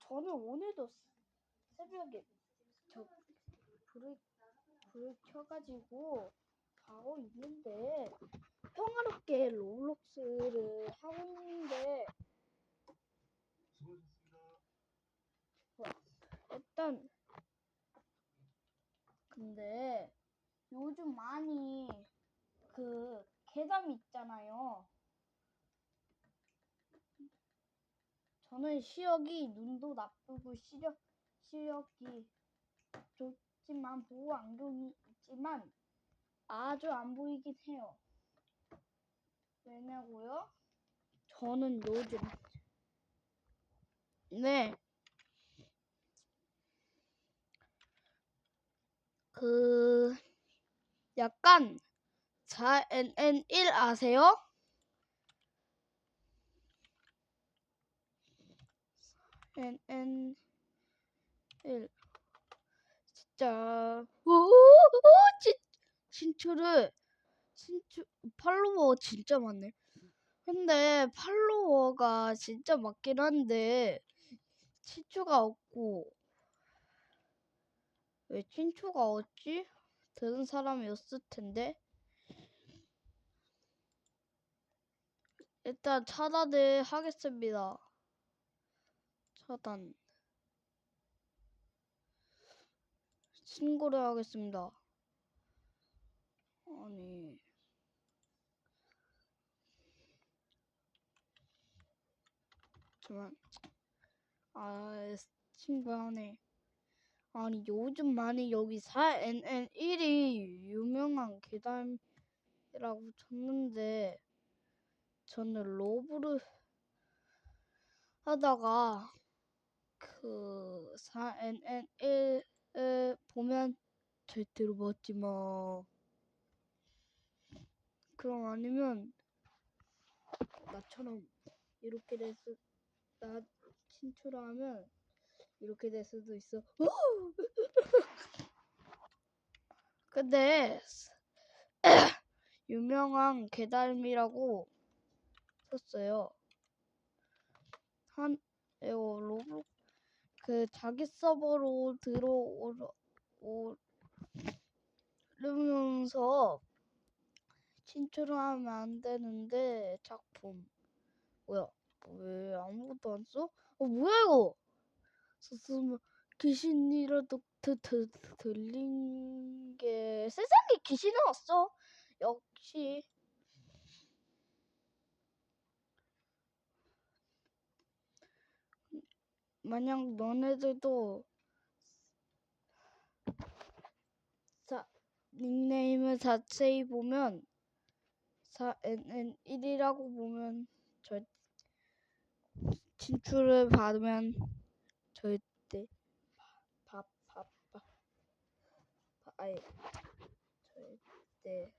저는 오늘도 새벽에 저 불을 불을 켜가지고 자고 있는데 평화롭게 로블록스를 하고 있는데 일단 근데 요즘 많이 그 괴담 있잖아요. 저는 시력이 눈도 나쁘고 시력 시력이 좋지만 보호 안경이 있지만 아주 안 보이긴 해요. 왜냐고요? 저는 요즘 네. 그 약간 4NN1 아세요? NN1 진짜 오오오 진 친추를 친추 팔로워 진짜 많네. 근데 팔로워가 진짜 많긴 한데 친추가 없고 왜 친추가 없지? 다른 사람이었을 텐데. 일단 차단을 하겠습니다. 차단. 신고를 하겠습니다. 아니. 잠깐. 아, 신고하네. 아니 요즘 많이 여기 4NN1이 유명한 계단이라고 쳤는데 저는 로브를 하다가 그 4NN1을 보면 절대로 먹지 마. 그럼 아니면 나처럼 이렇게 됐을 나 친출하면 이렇게 될 수도 있어. 근데 유명한 개달미라고 썼어요. 한 로블 그 자기 서버로 들어오려면서 친출하면 안 되는데 작품 뭐야 왜 아무것도 안 써? 어 뭐야 이거? 썼으면 귀신이라도 드, 드, 들린 게 세상에 귀신은 없어 역시 만약 너네들도 자 닉네임을 자세히 보면 4NN1이라고 보면 절 진출을 받으면 절대 밥밥밥 아예 절대